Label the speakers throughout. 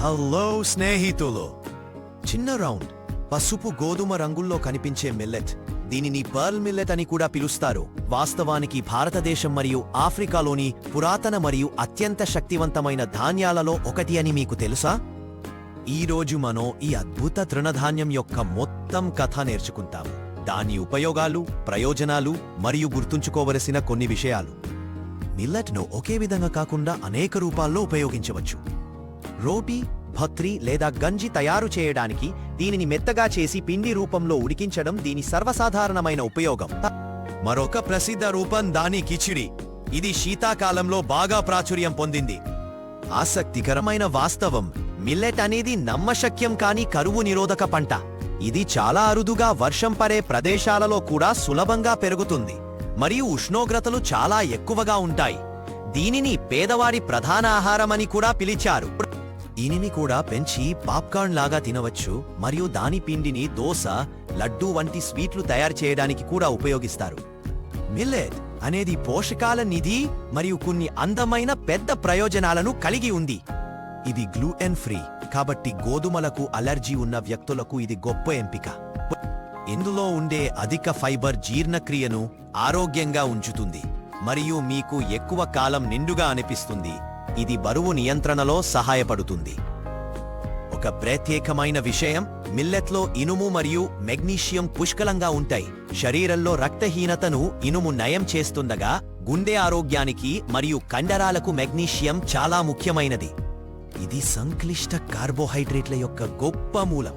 Speaker 1: Hello స్నేహితులు. చిన్న round పసుపు గోధుమ రంగుల్లో కనిపించే మిల్లెట్ దీనిని పర్ల్ మిల్లెట్ అని కూడా పిలుస్తారు. వాస్తవానికి భారతదేశం మరియు ఆఫ్రికాలోని పురాతన మరియు అత్యంత శక్తివంతమైన ధాన్యాలలో ఒకటి అని మీకు తెలుసా? ఈ రోజు మనం ఈ అద్భుత తృణధాన్యం యొక్క మొత్తం కథ నేర్చుకుంటాము. దాని ఉపయోగాలు ప్రయోజనాలు మరియు గుర్తుంచుకోవలసిన కొన్ని విషయాలు. మిల్లెట్ను ఒకే విధంగా కాకుండా అనేక రూపాల్లో ఉపయోగించవచ్చు. రోటీ భత్రి లేదా గంజి తయారు చేయడానికి దీనిని మెత్తగా చేసి పిండి రూపంలో ఉడికించడం దీని సర్వసాధారణమైన ఉపయోగం. మరొక ప్రసిద్ధ రూపం దాని కిచిడి. ఇది శీతాకాలంలో బాగా ప్రాచుర్యం పొందింది. ఆసక్తికరమైన వాస్తవం మిల్లెట్ అనేది నమ్మశక్యం కాని కరువు నిరోధక పంట. ఇది చాలా అరుదుగా వర్షం పడే ప్రదేశాలలో కూడా సులభంగా పెరుగుతుంది. మరియు ఉష్ణోగ్రతలు చాలా ఎక్కువగా ఉంటాయి. దీనిని పేదవాడి ప్రధాన ఆహారమని కూడా పిలిచారు. దీనిని కూడా పెంచి పాప్కార్న్ లాగా తినవచ్చు మరియు దాని పిండిని దోశ లడ్డూ వంటి స్వీట్లు తయారు చేయడానికి కూడా ఉపయోగిస్తారు. మిల్లెట్ అనేది పోషకాల నిధి మరియు కొన్ని అందమైన పెద్ద ప్రయోజనాలను కలిగి ఉంది. ఇది గ్లూటెన్ ఫ్రీ కాబట్టి గోధుమలకు అలర్జీ ఉన్న వ్యక్తులకు ఇది గొప్ప ఎంపిక. ఇందులో ఉండే అధిక ఫైబర్ జీర్ణక్రియను ఆరోగ్యంగా ఉంచుతుంది మరియు మీకు ఎక్కువ కాలం నిండుగా అనిపిస్తుంది. ఇది బరువు నియంత్రణలో సహాయపడుతుంది. ఒక ప్రత్యేకమైన విషయం మిల్లెట్లో ఇనుము మరియు మెగ్నీషియం పుష్కలంగా ఉంటాయి. శరీరంలో రక్తహీనతను ఇనుము నయం చేస్తుండగా గుండె ఆరోగ్యానికి మరియు కండరాలకు మెగ్నీషియం చాలా ముఖ్యమైనది. ఇది సంక్లిష్ట కార్బోహైడ్రేట్ల యొక్క గొప్ప మూలం.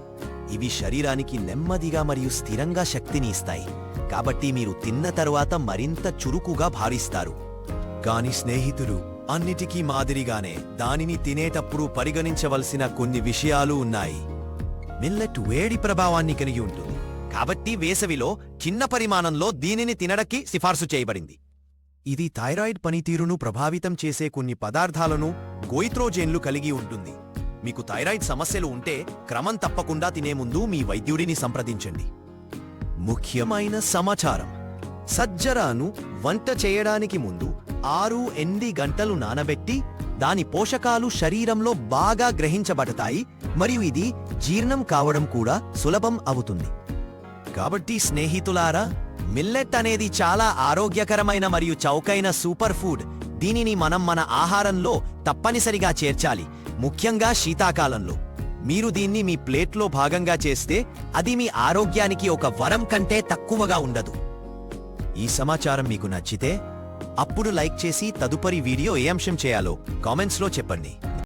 Speaker 1: ఇవి శరీరానికి నెమ్మదిగా మరియు స్థిరంగా శక్తిని ఇస్తాయి. కాబట్టి మీరు తిన్న తరువాత మరింత చురుకుగా భావిస్తారు కాని స్నేహితులు అన్నిటికీ మాదిరిగానే దానిని తినేటప్పుడు పరిగణించవలసిన కొన్ని విషయాలు ఉన్నాయి. మిల్లెట్ వేడి ప్రభావాన్ని కలిగి ఉంటుంది. కాబట్టి వేసవిలో చిన్న పరిమాణంలో దీనిని తినడకి సిఫార్సు చేయబడింది. ఇది థైరాయిడ్ పనితీరును ప్రభావితం చేసే కొన్ని పదార్థాలను గోయిత్రోజేన్లు కలిగి ఉంటుంది. మీకు థైరాయిడ్ సమస్యలు ఉంటే క్రమం తప్పకుండా తినే ముందు మీ వైద్యుడిని సంప్రదించండి. ముఖ్యమైన సమాచారం. సజ్జరాను వంట చేయడానికి ముందు ఆరు ఎనిమిది గంటలు నానబెట్టి దాని పోషకాలు శరీరంలో బాగా గ్రహించబడతాయి మరియు ఇది జీర్ణం కావడం కూడా సులభం అవుతుంది. కాబట్టి స్నేహితులారా మిల్లెట్ అనేది చాలా ఆరోగ్యకరమైన మరియు చౌకైన సూపర్ ఫుడ్. దీనిని మనం మన ఆహారంలో తప్పనిసరిగా చేర్చాలి ముఖ్యంగా శీతాకాలంలో. మీరు దీన్ని మీ ప్లేట్లో భాగంగా చేస్తే అది మీ ఆరోగ్యానికి ఒక వరం కంటే తక్కువగా ఉండదు. ఈ సమాచారం మీకు నచ్చితే అప్పుడు లైక్ చేసి తదుపరి వీడియో ఏ అంశం చేయాలో కామెంట్స్లో చెప్పండి.